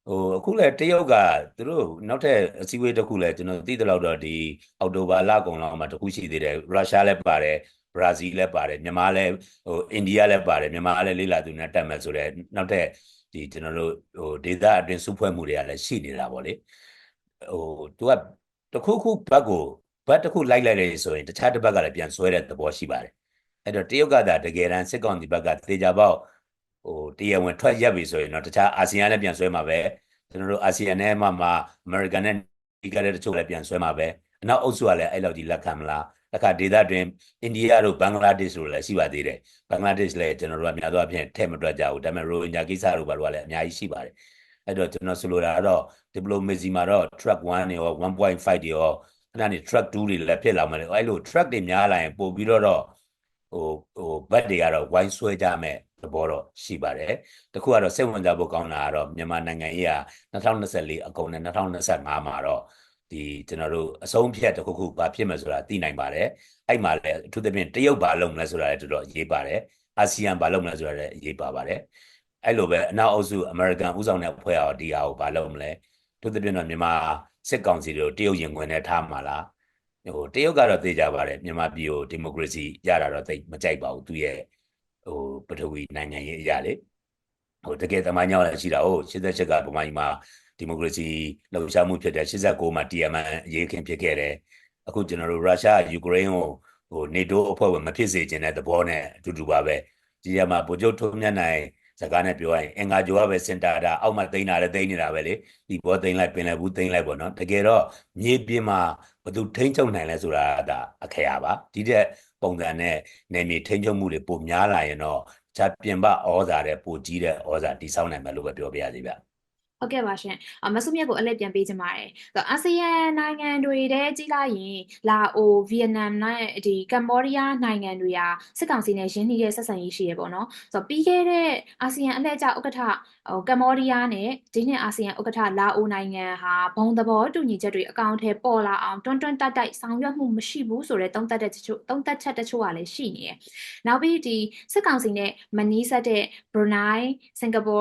ဟိုအခုလည်းတရုတ်ကသူတို့နောက်ထပ်အစည်းအဝေးတစ်ခုလည်းကျွန်တော်သိသလောက်တော့ဒီအောက်တိုဘာလကုန်လောက်မှာတစ်ခုရှိသေးတယ်ရုရှားလည်းပါတယ် ဘရာဇီးလည်းပါတယ်မြန်မာလည်းဟိုအိန္ဒိယလည်းပါတယ်မြန်မာလည်းလေးလာသူနဲ့တက်မယ်ဆိုတော့နောက်ထပ်ဒီကျွန်တော်တို့ဟိုဒေသအတွင်းစုဖွဲ့မှုတွေကလည်းရှိနေတာပေါ့လေဟိုသူကတစ်ခုခုဘက်ကိုဘက်တစ်ခုလိုက်လိုက်လေဆိုရင်တခြားတစ်ဘက်ကလည်းပြန်ဆွဲတဲ့သဘောရှိပါတယ်အဲ့တော့တရုတ်ကသာတကယ်တမ်းစစ်ကောင်စီဘက်ကသေချာပေါက်ဟိုတရားဝင်ထွက်ရက်ပြီဆိုရင်တော့တခြားအာဆီယံလည်းပြန်ဆွဲမှာပဲကျွန်တော်တို့အာဆီယံနဲ့မှမှအမေရိကန်နဲ့ဒီကတဲ့တချို့လည်းပြန်ဆွဲမှာပဲအနောက်အုပ်စုကလည်းအဲ့လောက်ကြီးလက်ခံမလား တစ်ခါဒေသတွင်အိန္ဒိယတို့ဘင်္ဂလားဒေ့ရှ်တို့လည်းရှိပါသေးတယ်ဘင်္ဂလားဒေ့ရှ်လည်းကျွန်တော်တို့ကများသောအားဖြင့်ထည့်မတွက်ကြဘူးဒါပေမဲ့ရိုဟင်ဂျာကိစ္စတို့ဘာလို့လည်းအများကြီးရှိပါတယ်အဲ့တော့ကျွန်တော်ဆိုလိုတာကတော့ diplomacy မှာတော့ truck 1တွေရော1.5တွေရောအဲ့ဒါနေ truck 2တွေလည်းဖြစ်လာမှာလေအဲ့လို truck တွေများလာရင်ပို့ပြီးတော့ဟိုဟိုဘတ်တွေကတော့ဝိုင်းဆွဲကြမယ်သဘောတော့ရှိပါတယ်တခုကတော့စိတ်ဝင်စားဖို့ကောင်းတာကတော့မြန်မာနိုင်ငံရေးဟာ2024အကုန်နဲ့2025မှာတော့ ဒီကျွန်တော်တို့အဆုံးဖြတ်တစ်ခုခုဘာဖြစ်မယ်ဆိုတာသိနိုင်ပါတယ်အဲ့မှာလည်းအထူးသဖြင့်တရုတ်ဘာလုပ်မလဲဆိုတာလည်းတော်တော်အရေးပါတယ်အာဆီယံဘာလုပ်မလဲဆိုတာလည်းအရေးပါပါတယ်အဲ့လိုပဲအနောက်အုပ်စုအမေရိကန်ဥဆောင်တဲ့အဖွဲ့ရောဒီဟာကိုဘာလုပ်မလဲအထူးသဖြင့်တော့မြန်မာစစ်ကောင်စီတို့တရုတ်ရင်ခွင်နဲ့ထားမှာလားဟိုတရုတ်ကတော့သိကြပါတယ်မြန်မာပြည်ကိုဒီမိုကရေစီရတာတော့သိမကြိုက်ပါဘူးသူရဲ့ဟိုပထဝီနိုင်ငံရေးအရာလေ ဟိုတကယ်သမိုင်းကြောင်းလည်းရှိတာဟုတ်88ကဗမာပြည်မှာဒီမိုကရေစီလှုပ်ရှားမှုဖြစ်တယ်89မှာ TMN အရေးခင်ဖြစ်ခဲ့တယ်အခုကျွန်တော်တို့ရုရှားယူကရိန်းကိုဟိုနေတိုးအဖွဲ့ဝင်မဖြစ်စေချင်တဲ့သဘောနဲ့အတူတူပါပဲဒီရမှာဗိုလ်ချုပ်ထုံးမြတ်နိုင်စကားနဲ့ပြောရရင်အင်္ဂါဂျိုကပဲစင်တာတာအောက်မှာတိန်းတာလည်းတိန်းနေတာပဲလေဒီဘောတိန်းလိုက်ပင်လည်းဘူးတိန်းလိုက်ပေါ့နော်တကယ်တော့မြေပြင်မှာဘသူထိန်းချုပ်နိုင်လဲဆိုတာဒါအခရာပါဒီတဲ့ပုံစံနဲ့နေမြေထိန်းချုပ်မှုတွေပိုများလာရင်တော့ ဂျာပြင်ပဩဇာတဲ့ပိုကြီးတဲ့ဩဇာတိဆောက်နိုင်မယ်လို့ပဲပြောပြရစီဗျဟုတ်ကဲ့ပါရှင်အမဆုမြတ်ကိုအလှည့်ပြန်ပေးချင်ပါတယ်ဆိုတော့အာဆီယံနိုင်ငံတွေထဲကြည့်လိုက်ရင်လာအိုဗီယက်နမ်နဲ့ဒီကမ္ဘောဒီးယားနိုင်ငံတွေဟာစစ်ကောင်စီနဲ့ရင်းနှီးတဲ့ဆက်ဆံရေးရှိရပေါ့နော်ဆိုတော့ပြီးခဲ့တဲ့အာဆီယံအလှည့်ကျဥက္ကဋ္ဌ ဟိုကမ္ဘောဒီးယားနဲ့ဒီနှစ်အာဆီယံဥက္ကဋ္ဌလာအိုနိုင်ငံဟာဘုံသဘောတူညီချက်တွေအကောင့်ထဲပေါ်လာအောင်တွန်းတွန်းတက်တိုက်ဆောင်ရွက်မှုမရှိဘူးဆိုတဲ့သုံးသပ်တဲ့တချို့သုံးသပ်ချက်တချို့ကလည်းရှိနေတယ်နောက်ပြီးဒီစစ်ကောင်စီနဲ့မနီးစပ်တဲ့ဘရူနိုင်းစင်ကာပူ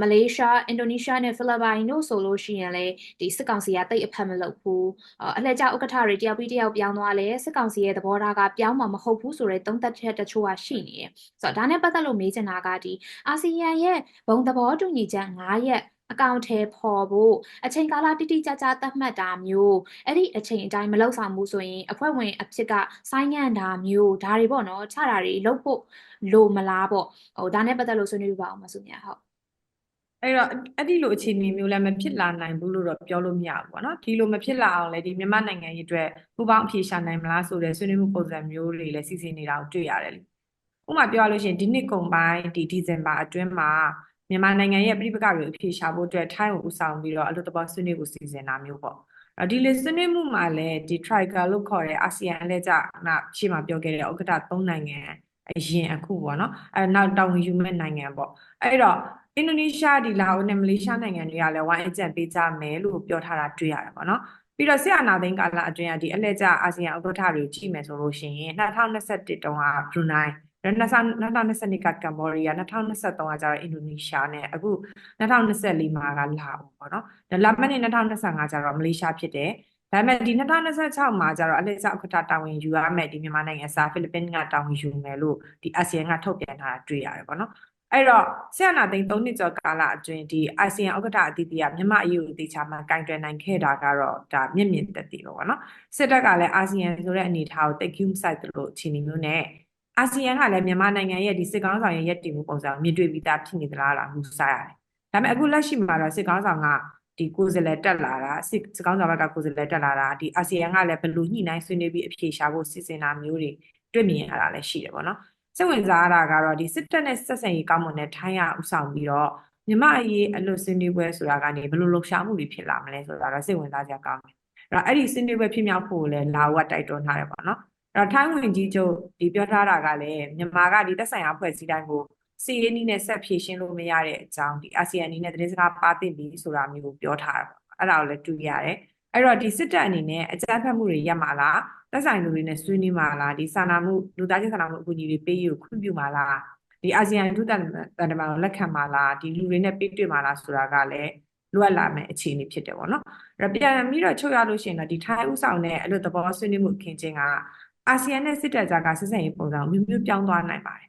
မလေးရှားအင်ဒိုနီးရှားနဲ့ဖိလစ်ပိုင်တို့ဆိုလို့ရှိရင်လည်းဒီစစ်ကောင်စီကတိတ်အဖက်မလုပ်ဘူးအလှည့်ကျဥက္ကဋ္ဌတွေတယောက်ပြီးတယောက်ပြောင်းသွားလဲစစ်ကောင်စီရဲ့သဘောထားကပြောင်းမှာမဟုတ်ဘူးဆိုတဲ့သုံးသပ်ချက်တချို့ကရှိနေတယ်ဆိုတော့ဒါနဲ့ပတ်သက်လို့မေးချင်တာကဒီအာဆီယံရဲ့ဘုံသဘောတူညီချက်9ရက်အကောင့်ထဲပေါ်ဖို့အချိန်ကာလတိတိကျကျသတ်မှတ်တာမျိုးအဲ့ဒီအချိန်အတိုင်းမလောက်ဆောင်ဘူးဆိုရင်အဖွဲ့ဝင်အဖြစ်ကဆိုင်းငံ့တာမျိုးဒါတွေပေါ့နော်ခြားတာတွေလုပ်ဖို့လိုမလားပေါ့ဟိုဒါနဲ့ပတ်သက်လို့ဆွေးနွေးပြပါအောင်မဆုမြတ်ဟုတ်အဲ့တော့အဲ့ဒီလိုအခြေအနေမျိုးလည်းမဖြစ်လာနိုင်ဘူးလို့တော့ပြောလို့မရဘူးပေါ့နော်ဒီလိုမဖြစ်လာအောင်လည်းဒီမြန်မာနိုင်ငံရေးအတွက်ပူပေါင်းအဖြေရှာနိုင်မလားဆိုတဲ့ဆွေးနွေးမှုပုံစံမျိုးတွေလည်းစီစဉ်နေတာကိုတွေ့ရတယ်လေဥပမာပြောရလို့ရှိရင်ဒီနှစ်ကုန်ပိုင်းဒီဒီဇင်ဘာအတွင်းမှာ မြန်မာနိုင်ငံရဲ့ပြည်ပကတွေအဖြေရှာဖို့အတွက်ထိုင်းကိုဦးဆောင်ပြီးတော့အလို့တဘောဆွေးနွေးဖို့စီစဉ်တာမျိုးပေါ့အဲ့ဒီလေဆွေးနွေးမှုမှာလည်းဒီ Trigal လို့ခေါ်တဲ့အာဆီယံအလဲကျနာရှေ့မှာပြောခဲ့တဲ့ဥက္ကဋ္ဌ၃နိုင်ငံအရင်အခုပေါ့နော်အဲနောက်တောင်ယူမဲ့နိုင်ငံပေါ့အဲ့တော့အင်ဒိုနီးရှားဒီလာအိုနဲ့မလေးရှားနိုင်ငံတွေကလည်းဝိုင်းအကြံပေးကြမယ်လို့ပြောထားတာတွေ့ရတယ်ပေါ့နော်ပြီးတော့ဆက်အာနာသိန်းကာလအတွင်းကဒီအလှည့်ကျအာဆီယံဥက္ကဋ္ဌတွေကြည့်မယ်ဆိုလို့ရှိရင်2021တုန်းကဘရူနိုင်း 2022ကကမ္ဘောဒီးယား2023ကကျတော့အင်ဒိုနီးရှားနဲ့အခု2024မှာကလာအိုပေါ့နော်ဒါလာမယ့်နှစ်2025ကျတော့မလေးရှားဖြစ်တယ်ဒါပေမဲ့ဒီ2026မှာကျတော့အလှည့်ကျဥက္ကဋ္ဌတာဝန်ယူရမယ်ဒီမြန်မာနိုင်ငံအစားဖိလစ်ပင်းကတာဝန်ယူမယ်လို့ဒီအာဆီယံကထုတ်ပြန်ထားတာတွေ့ရတယ်ပေါ့နော်အဲ့တော့ဆရာနာသိန်း၃နှစ်ကျော်ကာလအတွင်းဒီအာဆီယံဥက္ကဋ္ဌအသီးသီးကမြန်မာအရေးကိုတေချာမှကင်တွယ်နိုင်ခဲ့တာကတော့ဒါမျက်မြင်သက်သေပေါ့ကွာနော်စစ်တပ်ကလည်းအာဆီယံဆိုတဲ့အနေအထားကိုတိတ်ကူးမဆိုင်သလိုအခြေအနေမျိုးနဲ့ အာဆီယံကလည်းမြန်မာနိုင်ငံရဲ့ဒီစစ်ကောင်းဆောင်ရဲ့ရည်တည်မှုပုံစံကိုမြင်တွေ့ပြီးသားဖြစ်နေသလားလားမှုစားရတယ်ဒါပေမဲ့အခုလက်ရှိမှာတော့စစ်ကောင်းဆောင်ကဒီကိုယ်စားလှယ်တက်လာတာစစ်စစ်ကောင်းဆောင်ဘက်ကကိုယ်စားလှယ်တက်လာတာဒီအာဆီယံကလည်းဘယ်လိုညှိနှိုင်းဆွေးနွေးပြီးအဖြေရှာဖို့စီစဉ်တာမျိုးတွေတွေ့မြင်ရတာလည်းရှိတယ်ပေါ့နော်စိတ်ဝင်စားရတာကတော့ဒီစစ်တပ်နဲ့ဆက်ဆံရေးကောင်းမွန်တဲ့ထိုင်းရဥဆောင်ပြီးတော့မြမအရေးအလို့ဆွေးနွေးပွဲဆိုတာကနေဘယ်လိုလှုပ်ရှားမှုတွေဖြစ်လာမလဲဆိုတာတော့စိတ်ဝင်စားစရာကောင်းတယ်အဲ့တော့အဲ့ဒီဆွေးနွေးပွဲဖြစ်မြောက်ဖို့လည်းလာဝတ်တိုက်တွန်းထားတယ်ပေါ့နော်အဲ့ တော့ထိုင်းဝင်ကြီးချုပ်ဒီပြောထားတာကလည်းမြန်မာကဒီသက်ဆိုင်ရာအဖွဲ့အစည်းတိုင်းကိုစီရေးနည်းနဲ့ဆက်ဖြည့်ရှင်းလို့မရတဲ့အကြောင်းဒီအာဆီယံအနေနဲ့သတင်းစကားပါသိပြီဆိုတာမျိုးကိုပြောထားတာပေါ့အဲ့ဒါကိုလည်းတွေ့ရတယ်အဲ့တော့ဒီစစ်တပ်အနေနဲ့အကြမ်းဖက်မှုတွေရပ်မှာလားသက်ဆိုင်လူတွေနဲ့ဆွေးနွေးမှာလားဒီစာနာမှုလူသားချင်းစာနာမှုအကူအညီတွေပေးရခွင့်ပြုမှာလားဒီအာဆီယံဒုတန်တန်တမန်ကိုလက်ခံမှာလားဒီလူတွေနဲ့ပေးတွေ့မှာလားဆိုတာကလည်းလွတ်လာမယ်အခြေအနေဖြစ်တယ်ပေါ့နော်အဲ့တော့ပြန်ပြီးတော့ချုပ်ရလို့ရှိရင်တော့ဒီထိုင်းဥဆောင်တဲ့အလို့သဘောဆွေးနွေးမှုအခင်းချင်းက အာဆီယံနဲ့စစ်တပ်ကြားကစစ်ဆင်ရေးပုံစံကိုမျိုးမျိုးပြောင်းသွားနိုင်ပါတယ်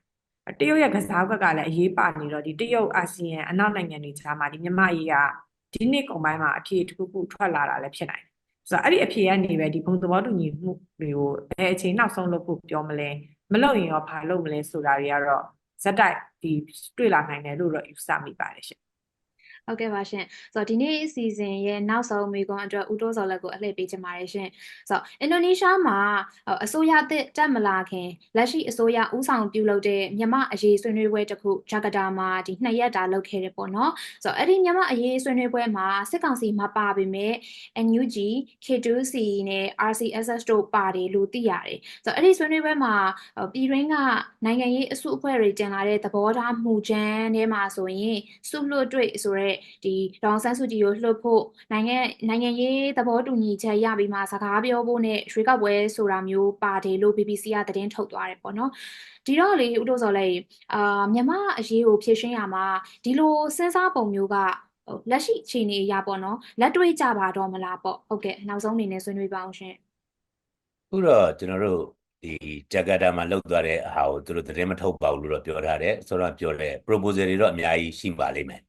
တရုတ်ရဲ့ကစားကွက်ကလည်းအရေးပါနေတော့ဒီတရုတ်အာဆီယံအနောက်နိုင်ငံတွေကြားမှာဒီမြန်မာအရေးကဒီနှစ်ကုန်ပိုင်းမှာအဖြစ်တစ်ခုခုထွက်လာတာလည်းဖြစ်နိုင်တယ်ဆိုတော့အဲ့ဒီအဖြေကနေပဲဒီဘုံသဘောတူညီမှုတွေကိုဘယ်အချိန်နောက်ဆုံးလုပ်ဖို့ပြောမလဲမလုပ်ရင်ရောဘာလုပ်မလဲဆိုတာတွေကတော့ဇက်တိုက်ဒီတွေ့လာနိုင်တယ်လို့တော့ယူဆမိပါတယ်ရှင် ဟုတ်ကဲ့ပါရှင်ဆိုတော့ဒီနေ့အစီအစဉ်ရဲ့နောက်ဆုံးမိကွန်းအတွက်ဦးတိုးစော်လက်ကိုအလှည့်ပေးချင်ပါတယ်ရှင်ဆိုတော့အင်ဒိုနီးရှားမှာဟိုအစိုးရအသစ်တက်မလာခင်လက်ရှိအစိုးရဦးဆောင်ပြုလုပ်တဲ့မြန်မာအရေးဆွေးနွေးပွဲတစ်ခုဂျကာတာမှာဒီနှစ်ရက်တာလုပ်ခဲ့တယ်ပေါ့နော်ဆိုတော့အဲ့ဒီမြန်မာအရေးဆွေးနွေးပွဲမှာစစ်ကောင်စီမပါပေမဲ့ NUG K2C နဲ့ RCSS တို့ပါတယ်လို့သိရတယ်ဆိုတော့အဲ့ဒီဆွေးနွေးပွဲမှာဟိုပြည်တွင်းကနိုင်ငံရေးအစုအဖွဲ့တွေတင်လာတဲ့သဘောထားမူကြမ်းထဲမှာဆိုရင်စုလွတ်တွေ့ဆိုတဲ့ဒီဒေါအောင်ဆန်းစုကြည်ကိုလှုပ်ဖို့နိုင်ငံနိုင်ငံရေးသဘောတူညီချက်ရပြီးမှစကားပြောဖို့နဲ့ရွေးကောက်ပွဲဆိုတာမျိုးပါတယ်လို့ BBC ကသတင်းထုတ်သွားတယ်ပေါ့နော်ဒီတော့လေဦးတို့စော်လေးအာမြန်မာအရေးကိုဖြေရှင်းရမှာဒီလိုစဉ်းစားပုံမျိုးကဟိုလက်ရှိအခြေအနေအရပေါ့နော်လက်တွေ့ကြပါတော့မလားပေါ့ဟုတ်ကဲ့နောက်ဆုံးအနေနဲ့ဆွေးနွေးပါအောင်ရှင်အခုတော့ကျွန်တော်တို့ဒီဂျကာတာမှာလောက်သွားတဲ့ဟာကိုသူတို့သတင်းမထုတ်ပါဘူးလို့တော့ပြောထားတယ်ဆိုတော့ပြောတယ် proposal တွေတော့အများကြီးရှိပါလိမ့်မယ်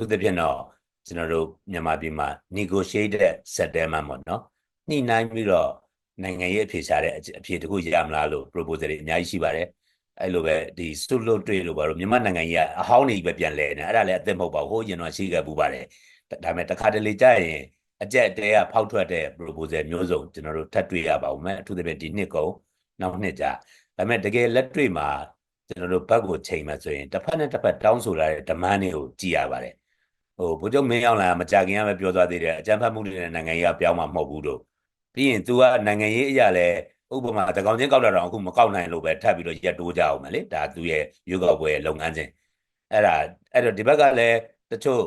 သူသဖြင့်တော့ကျွန်တော်တို့မြန်မာပြည်မှာ negotiated settlement ပေါ့နော်ညှိနှိုင်းပြီးတော့နိုင်ငံရေးအဖြေရှာတဲ့အအဖြေတစ်ခုရမလားလို့ proposal တွေအများကြီးရှိပါတယ်အဲ့လိုပဲဒီစွတ်လွတ်တွေ့လို့ပါတော့မြန်မာနိုင်ငံကြီးကအဟောင်းနေပဲပြန်လဲနေအဲ့ဒါလည်းအသက်မဟုတ်ပါဘူးဟိုးရင်တော့ရှိခဲ့ပူပါတယ်ဒါပေမဲ့တစ်ခါတလေကြာရင်အကြက်တဲကဖောက်ထွက်တဲ့ proposal မျိုးစုံကျွန်တော်တို့ထပ်တွေ့ရပါဦးမယ်အထူးသဖြင့်ဒီနှစ်ကုန်နောက်နှစ်ကြာဒါပေမဲ့တကယ်လက်တွေ့မှာကျွန်တော်တို့ဘက်ကိုချိန်မှဆိုရင်တစ်ဖက်နဲ့တစ်ဖက်တောင်းဆိုလာတဲ့ demand တွေကိုကြည့်ရပါတယ် ဟိုဗိုလ်ချုပ်မင်းအောင်လှိုင်ကမကြခင်ကပဲပြောသွားသေးတယ်အကြမ်းဖက်မှုတွေနဲ့နိုင်ငံရေးကပြောင်းမှာမဟုတ်ဘူးလို့ပြီးရင် तू ကနိုင်ငံရေးအရာလဲဥပမာတကောင်ချင်းကောက်တာတော့အခုမကောက်နိုင်လို့ပဲထပ်ပြီးတော့ရက်တိုးကြအောင်မယ်လေဒါသူရဲ့ရွေးကောက်ပွဲလုပ်ငန်းစဉ်အဲ့ဒါအဲ့တော့ဒီဘက်ကလည်းတချို့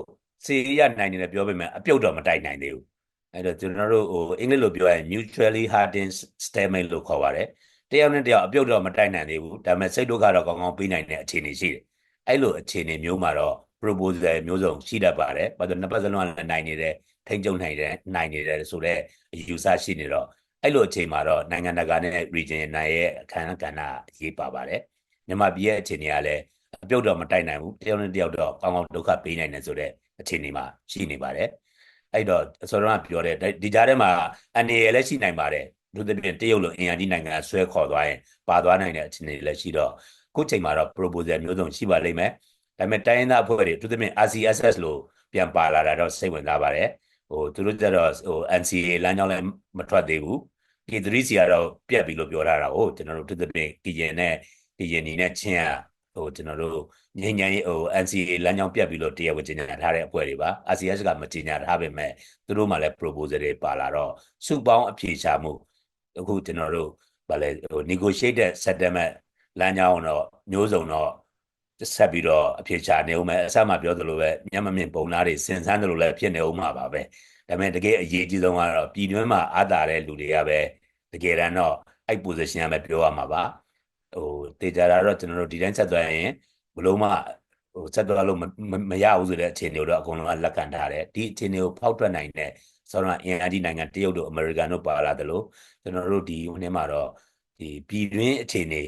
စီရနိုင်နေတယ်ပြောပေမဲ့အပြုတ်တော့မတိုက်နိုင်သေးဘူးအဲ့တော့ကျွန်တော်တို့ဟိုအင်္ဂလိပ်လိုပြောရရင် mutually hardened stalemate လို့ခေါ်ပါတယ်တယောက်နဲ့တယောက်အပြုတ်တော့မတိုက်နိုင်သေးဘူးဒါပေမဲ့စိတ်ဒုက္ခတော့ကောင်းကောင်းပေးနိုင်တဲ့အခြေအနေရှိတယ်အဲ့လိုအခြေအနေမျိုးမှာတော့ proposal မျိုးစုံရှိတတ်ပါတယ်ဘာလို့နှစ်ပတ်စလုံးကလည်းနိုင်နေတယ်ထိန်းချုပ်နိုင်တယ်နိုင်နေတယ်ဆိုတော့အယူဆရှိနေတော့အဲ့လိုအချိန်မှာတော့နိုင်ငံတကာနဲ့ region နိုင်ရဲ့အခမ်းအကဏ္ဍအရေးပါပါတယ်မြန်မာပြည်ရဲ့အခြေအနေကလည်းအပြုတ်တော့မတိုက်နိုင်ဘူးတယောက်နဲ့တယောက်တော့ကောင်းကောင်းဒုက္ခပေးနိုင်တယ်ဆိုတော့အခြေအနေမှာရှိနေပါတယ်အဲ့တော့အစောကပြောတဲ့ဒီကြားထဲမှာအနေရလည်းရှိနိုင်ပါတယ်သူသဖြင့်တရုတ်လိုအင်အားကြီးနိုင်ငံဆွဲခေါ်သွားရင်ပါသွားနိုင်တဲ့အခြေအနေလည်းရှိတော့ခုချိန်မှာတော့ proposal မျိုးစုံရှိပါလိမ့်မယ် ဒါပေမဲ့တိုင်းရင်းသားအဖွဲ့တွေသူသဖြင့် RCSS လို့ပြန်ပါလာတာတော့စိတ်ဝင်စားပါတယ်ဟိုသူတို့ကြတော့ဟို NCA လမ်းကြောင်းလည်းမထွက်သေးဘူးဒီ3စီကတော့ပြက်ပြီလို့ပြောထားတာကိုကျွန်တော်တို့သူသဖြင့်ကရင်နဲ့ကရင်ညီနဲ့ချင်းอ่ะဟိုကျွန်တော်တို့ငញ្ញန်ဟို NCA လမ်းကြောင်းပြတ်ပြီးလို့တရားဝင်ကြေညာထားတဲ့အဖွဲ့တွေပါ RCS ကမကြေညာထားပေမဲ့သူတို့မှလည်း proposal တွေပါလာတော့စုပေါင်းအပြေချမှုအခုကျွန်တော်တို့ဗာလဲဟို negotiated settlement လမ်းကြောင်းတော့မျိုးစုံတော့ ဆက်ပြီးတော့အဖြေရှာနေဦးမယ်အစမှပြောသလိုပဲမျက်မမြင်ပုံသားတွေစင်စမ်းသလိုလည်းဖြစ်နေဦးမှာပါပဲဒါပေမဲ့တကယ်အရေးကြီးဆုံးကတော့ပြည်တွင်းမှာအာသာတဲ့လူတွေကပဲတကယ်တမ်းတော့အဲ့ position ကပဲပြောရမှာပါဟိုတေချာတာတော့ကျွန်တော်တို့ဒီတိုင်းဆက်သွားရင်ဘလို့မှဟိုဆက်သွားလို့မရဘူးဆိုတဲ့အခြေအနေကိုတော့အကုန်လုံးကလက်ခံထားတယ်ဒီအခြေအနေကိုဖောက်ထွက်နိုင်တဲ့ဆိုတော့အင်အားကြီးနိုင်ငံတရုတ်တို့အမေရိကန်တို့ပါလာတယ်လို့ကျွန်တော်တို့ဒီဟိုနေ့မှာတော့ဒီပြည်တွင်းအခြေအနေ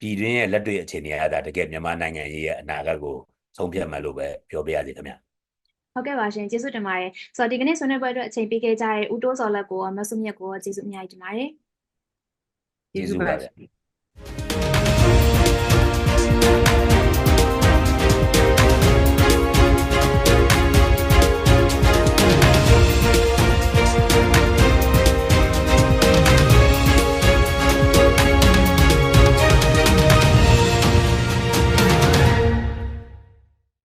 ပြည်တွင်းရဲ့လက်တွေ့အခြေအနေအရဒါတကယ်မြန်မာနိုင်ငံရေးရဲ့အနာဂတ်ကိုဆုံးဖြတ်မယ်လို့ပဲပြောပြရစီခင်ဗျဟုတ်ကဲ့ပါရှင်ကျေးဇူးတင်ပါတယ်ဆိုတော့ဒီကနေ့ဆွေးနွေးပွဲအတွက်အချိန်ပေးခဲ့ကြတဲ့ဦးတိုးစော်လက်ကိုမဆုမြတ်ကိုကျေးဇူးအများကြီးတင်ပါတယ်ကျေးဇူးပါဗျ